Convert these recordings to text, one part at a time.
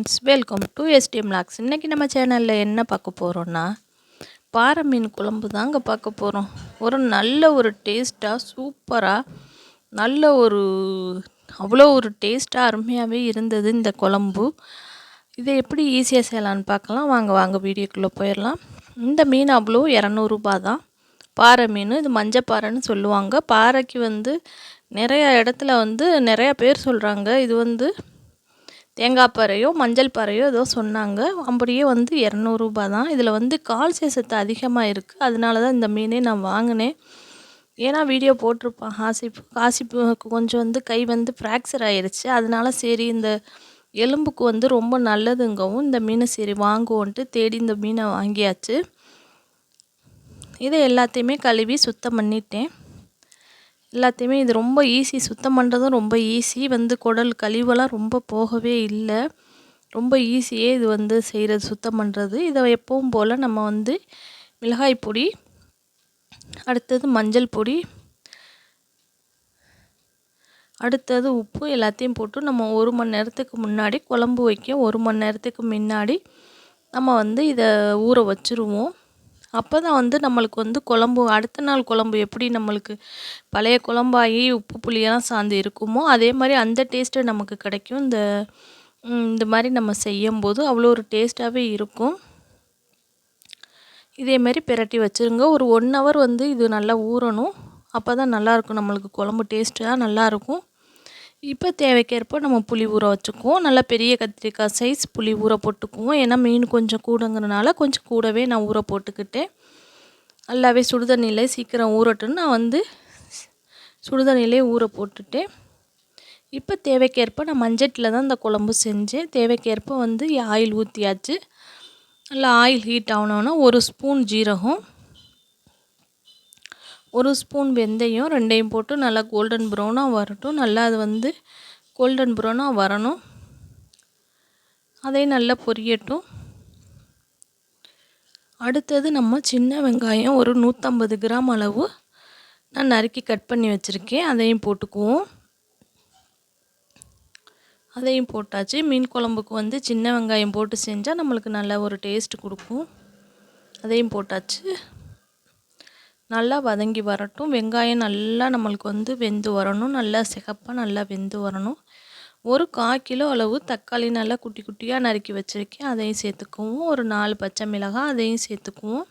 Friends welcome to STM logs. இன்றைக்கி நம்ம சேனலில் என்ன பார்க்க போகிறோன்னா பாறை மீன் குழம்பு தாங்க பார்க்க போகிறோம் ஒரு நல்ல ஒரு டேஸ்ட்டாக சூப்பராக நல்ல ஒரு அவ்வளோ ஒரு டேஸ்ட்டாக அருமையாகவே இருந்தது இந்த குழம்பு. இதை எப்படி ஈஸியாக செய்யலான்னு பார்க்கலாம். வாங்க வாங்க வீடியோக்குள்ளே போயிடலாம். இந்த மீன் அவ்வளோ இரநூறுபா தான். பாறை மீன் இது மஞ்சப்பாறைன்னு சொல்லுவாங்க. பாறைக்கு வந்து நிறையா இடத்துல வந்து நிறையா பேர் சொல்கிறாங்க இது வந்து தேங்காய் பாறையோ மஞ்சள் பாறையோ ஏதோ சொன்னாங்க. அப்படியே வந்து இரநூறுபா தான். இதில் வந்து கால் சத்து அதிகமாக இருக்குது அதனால தான் இந்த மீனே நான் வாங்கினேன். ஏன்னா வீடியோ போட்டிருப்பான். ஹாசிப்பு காசிப்பு கொஞ்சம் வந்து கை வந்து ஃப்ராக்சர் ஆயிடுச்சு அதனால சரி இந்த எலும்புக்கு வந்து ரொம்ப நல்லதுங்கவும் இந்த மீனை சரி வாங்குவோன்ட்டு தேடி இந்த மீனை வாங்கியாச்சு. இதை எல்லாத்தையுமே கழுவி சுத்தம் பண்ணிட்டேன். எல்லாத்தையுமே இது ரொம்ப ஈஸி சுத்தம் பண்ணுறதும் ரொம்ப ஈஸி வந்து குடல் கழிவெல்லாம் ரொம்ப போகவே இல்லை. ரொம்ப ஈஸியே இது வந்து செய்கிறது சுத்தம் பண்ணுறது இதை எப்பவும் போல் நம்ம வந்து மிளகாய் பொடி அடுத்தது மஞ்சள் பொடி அடுத்தது உப்பு எல்லாத்தையும் போட்டு நம்ம ஒரு மணி நேரத்துக்கு முன்னாடி குழம்பு வைக்க ஒரு மணி நேரத்துக்கு முன்னாடி நம்ம வந்து இதை ஊற வச்சுருவோம். அப்போ தான் வந்து நம்மளுக்கு வந்து குழம்பு அடுத்த நாள் குழம்பு எப்படி நம்மளுக்கு பழைய குழம்பாகி உப்பு புளியெல்லாம் சார்ந்து இருக்குமோ அதே மாதிரி அந்த டேஸ்ட்டு நமக்கு கிடைக்கும். இந்த இந்த மாதிரி நம்ம செய்யும்போது அவ்வளோ ஒரு டேஸ்ட்டாகவே இருக்கும். இதேமாரி பிரட்டி வச்சுருங்க. ஒரு ஒன் ஹவர் வந்து இது நல்லா ஊறணும். அப்போ தான் நல்லாயிருக்கும் நம்மளுக்கு குழம்பு டேஸ்ட்டாக நல்லாயிருக்கும் இப்போ தேவைக்கேற்ப நம்ம புளி ஊற வச்சுக்குவோம். நல்லா பெரிய கத்திரிக்காய் சைஸ் புளி ஊற போட்டுக்குவோம். ஏன்னா மீன் கொஞ்சம் கூடங்கிறனால கொஞ்சம் கூடவே நான் ஊற போட்டுக்கிட்டேன். நல்லாவே சுடுதண்ணியில் சீக்கிரம் ஊறட்டுன்னு நான் வந்து சுடுதண்ணிலே ஊற போட்டுட்டேன். இப்போ தேவைக்கேற்ப நான் மஞ்சட்டில் தான் இந்த குழம்பு செஞ்சேன். தேவைக்கேற்ப வந்து ஆயில் ஊற்றியாச்சு நல்லா ஆயில் ஹீட் ஆகணுன்னா ஒரு ஸ்பூன் ஜீரகம். ஒரு ஸ்பூன் வெந்தயம் ரெண்டையும் போட்டு நல்லா கோல்டன் ப்ரௌனாக வரட்டும். நல்லா அது வந்து கோல்டன் ப்ரௌனாக வரணும். அதையும் நல்லா பொரியட்டும். அடுத்தது நம்ம சின்ன வெங்காயம் ஒரு நூற்றம்பது கிராம் அளவு நான் நறுக்கி கட் பண்ணி வச்சுருக்கேன். அதையும் போட்டுக்குவோம். அதையும் போட்டாச்சு. மீன் குழம்புக்கு வந்து சின்ன வெங்காயம் போட்டு செஞ்சால் நம்மளுக்கு நல்ல ஒரு டேஸ்ட் கொடுக்கும். அதையும் போட்டாச்சு. நல்லா வதங்கி வரட்டும். வெங்காயம் நல்லா நம்மளுக்கு வந்து வெந்து வரணும். நல்லா சிகப்பாக நல்லா வெந்து வரணும். ஒரு கால் கிலோ அளவு தக்காளி நல்லா குட்டி குட்டியாக நறுக்கி வச்சுருக்கேன். அதையும் சேர்த்துக்குவோம். ஒரு நாலு பச்சை மிளகாய் அதையும் சேர்த்துக்குவோம்.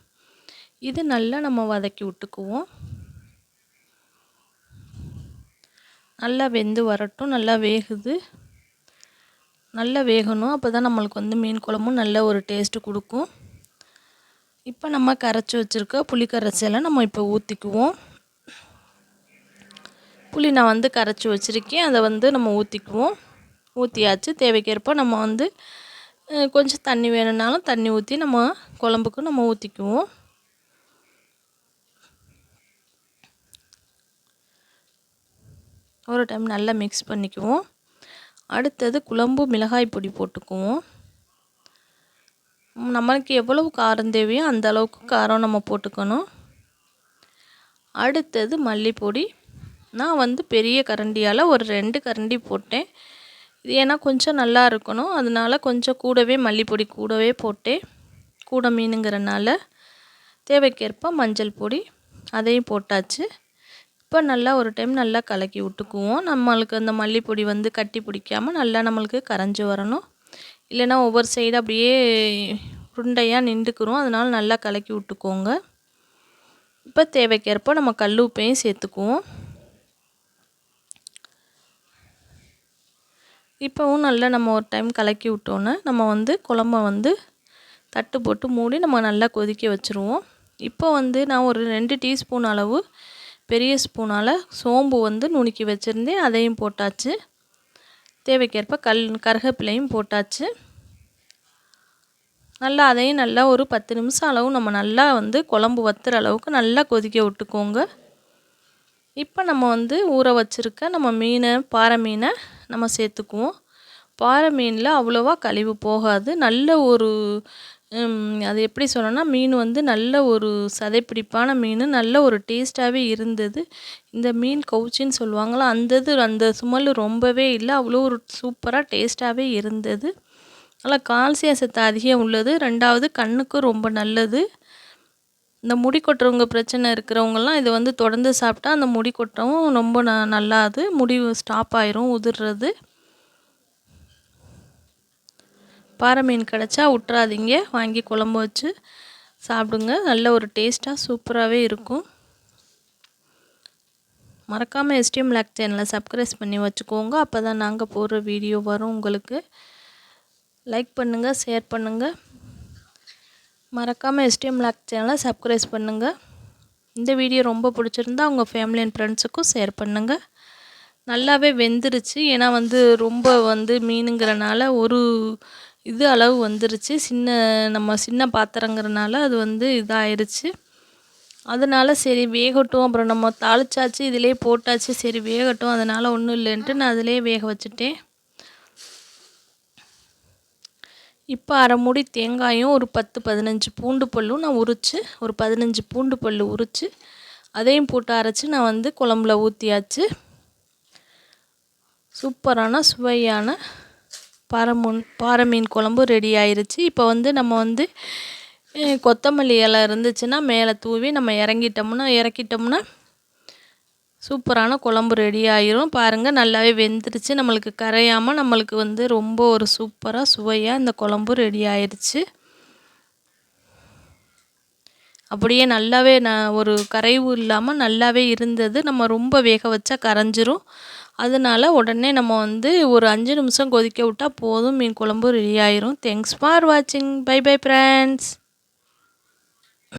இது நல்லா நம்ம வதக்கி விட்டுக்குவோம். நல்லா வெந்து வரட்டும். நல்லா வேகுது. நல்லா வேகணும். அப்போ தான் நம்மளுக்கு வந்து மீன் குழம்பும் நல்ல ஒரு டேஸ்ட்டு கொடுக்கும். இப்போ நம்ம கரைச்சி வச்சுருக்க புளி கரைச்சலை நம்ம இப்போ ஊற்றிக்குவோம் புளி நான் வந்து கரைச்சி வச்சுருக்கேன். அதை வந்து நம்ம ஊற்றிக்குவோம் ஊற்றியாச்சு தேவைக்கேற்ப நம்ம வந்து கொஞ்சம் தண்ணி வேணும்னாலும் தண்ணி ஊற்றி நம்ம குழம்புக்கு நம்ம ஊற்றிக்குவோம் ஒரு டைம் நல்லா மிக்ஸ் பண்ணிக்குவோம். அடுத்தது குழம்பு மிளகாய் பொடி போட்டுக்குவோம். நம்மளுக்கு எவ்வளவு காரம் தேவையோ அந்த அளவுக்கு காரம் நம்ம போட்டுக்கணும். அடுத்தது மல்லிப்பொடி. நான் வந்து பெரிய கரண்டியால் ஒரு ரெண்டு கரண்டி போட்டேன். இது ஏன்னா கொஞ்சம் நல்லா இருக்கணும். அதனால கொஞ்சம் கூடவே மல்லிப்பொடி கூடவே போட்டேன். கூட மீனுங்கிறனால தேவைக்கேற்ப மஞ்சள் பொடி அதையும் போட்டாச்சு. இப்போ நல்லா ஒரு டைம் நல்லா கலக்கி விட்டுக்குவோம். நம்மளுக்கு அந்த மல்லிப்பொடி வந்து கட்டி பிடிக்காமல் நல்லா நம்மளுக்கு கரைஞ்சி வரணும். இல்லைன்னா ஒவ்வொரு சைடு அப்படியே உருண்டையாக நின்றுக்கிறோம் அதனால் நல்லா கலக்கி விட்டுக்கோங்க. இப்போ தேவைக்கேற்ப நம்ம கல் உப்பையும் சேர்த்துக்குவோம். இப்போவும் நல்லா நம்ம ஒரு டைம் கலக்கி விட்டோன்னே நம்ம வந்து குழம்ப வந்து தட்டு போட்டு மூடி நம்ம நல்லா கொதிக்க வச்சுருவோம். இப்போ வந்து நான் ஒரு ரெண்டு டீஸ்பூன் அளவு பெரிய ஸ்பூனால் சோம்பு வந்து நுணுக்கி வச்சுருந்தேன். அதையும் போட்டாச்சு. தேவைக்கேற்ப கல் கருகப்பிலையும் போட்டாச்சு. நல்லா அதையும் நல்லா ஒரு பத்து நிமிஷம் அளவு நம்ம நல்லா வந்து குழம்பு வத்துற அளவுக்கு நல்லா கொதிக்க விட்டுக்கோங்க. இப்போ நம்ம வந்து ஊற வச்சுருக்க நம்ம மீனை பாறை மீனை நம்ம சேர்த்துக்குவோம். பாறை மீனில் அவ்வளோவா கழிவு போகாது. நல்ல ஒரு அது எப்படி சொல்லணும்னா மீன் வந்து நல்ல ஒரு சதைப்பிடிப்பான மீன் நல்ல ஒரு டேஸ்ட்டாகவே இருந்தது. இந்த மீன் கவுச்சின்னு சொல்லுவாங்களா அந்த இது அந்த சுமல் ரொம்பவே இல்லை. அவ்வளோ ஒரு சூப்பராக டேஸ்ட்டாகவே இருந்தது. நல்லா கால்சியம் சத்து அதிகம் உள்ளது. ரெண்டாவது கண்ணுக்கும் ரொம்ப நல்லது. இந்த முடி கொட்டுறவங்க பிரச்சனை இருக்கிறவங்கலாம் இதை வந்து தொடர்ந்து சாப்பிட்டா அந்த முடி கொட்டவும் ரொம்ப ந நல்லாது. முடி ஸ்டாப் ஆயிரும் உதிர்றது. பாறை மீன் கிடச்சா விட்றாதீங்க வாங்கி குழம்பு வச்சு சாப்பிடுங்க. நல்ல ஒரு டேஸ்ட்டாக சூப்பராகவே இருக்கும். மறக்காமல் எஸ்டிஎம் லேக் சேனலை சப்ஸ்கிரைப் பண்ணி வச்சுக்கோங்க. அப்போ தான் நாங்கள் போடுற வீடியோ வரும் உங்களுக்கு. லைக் பண்ணுங்கள் ஷேர் பண்ணுங்கள் மறக்காமல் எஸ்டிஎம் லேக் சேனலை சப்ஸ்கிரைப் பண்ணுங்கள் இந்த வீடியோ ரொம்ப பிடிச்சிருந்தா உங்கள் ஃபேமிலி அண்ட் ஃப்ரெண்ட்ஸுக்கும் ஷேர் பண்ணுங்கள் நல்லாவே வெந்துருச்சு. ஏன்னா வந்து ரொம்ப வந்து மீனுங்கிறனால ஒரு இது அளவு வந்துருச்சு. சின்ன நம்ம சின்ன பாத்திரங்கிறனால அது வந்து இதாயிருச்சு. அதனால் சரி வேகட்டும். அப்புறம் நம்ம தாளிச்சாச்சு இதிலே போட்டாச்சு. சரி வேகட்டும். அதனால் ஒன்றும் இல்லைன்ட்டு நான் அதிலே வேக வச்சுட்டேன். இப்போ அரை மூடி தேங்காயும் ஒரு பத்து பதினஞ்சு பூண்டு பல்லும் நான் உரித்து ஒரு பதினஞ்சு பூண்டு பல் உரித்து அதையும் போட்டு அரைச்சி நான் வந்து குழம்புல ஊற்றியாச்சு சூப்பரான சுவையான பாறை முன் பாறை மீன் குழம்பு ரெடி ஆயிருச்சு. இப்போ வந்து நம்ம வந்து கொத்தமல்லி இலை இருந்துச்சுன்னா மேலே தூவி நம்ம இறங்கிட்டோம்னா இறக்கிட்டோம்னா சூப்பரான குழம்பு ரெடி ஆயிரும். பாருங்கள் நல்லாவே வெந்துருச்சு. நம்மளுக்கு கரையாமல் நம்மளுக்கு வந்து ரொம்ப ஒரு சூப்பராக சுவையாக இந்த குழம்பு ரெடி ஆயிடுச்சு அப்படியே நல்லாவே நான் ஒரு கரைவு இல்லாமல் நல்லாவே இருந்தது. நம்ம ரொம்ப வேக வச்சா கரைஞ்சிரும். அதனால உடனே நம்ம வந்து ஒரு அஞ்சு நிமிஷம் கொதிக்க விட்டால் போதும். மீன் குழம்பு ரெடி ஆயிரும். தேங்க்ஸ் ஃபார் வாட்சிங் பை பை ஃப்ரெண்ட்ஸ்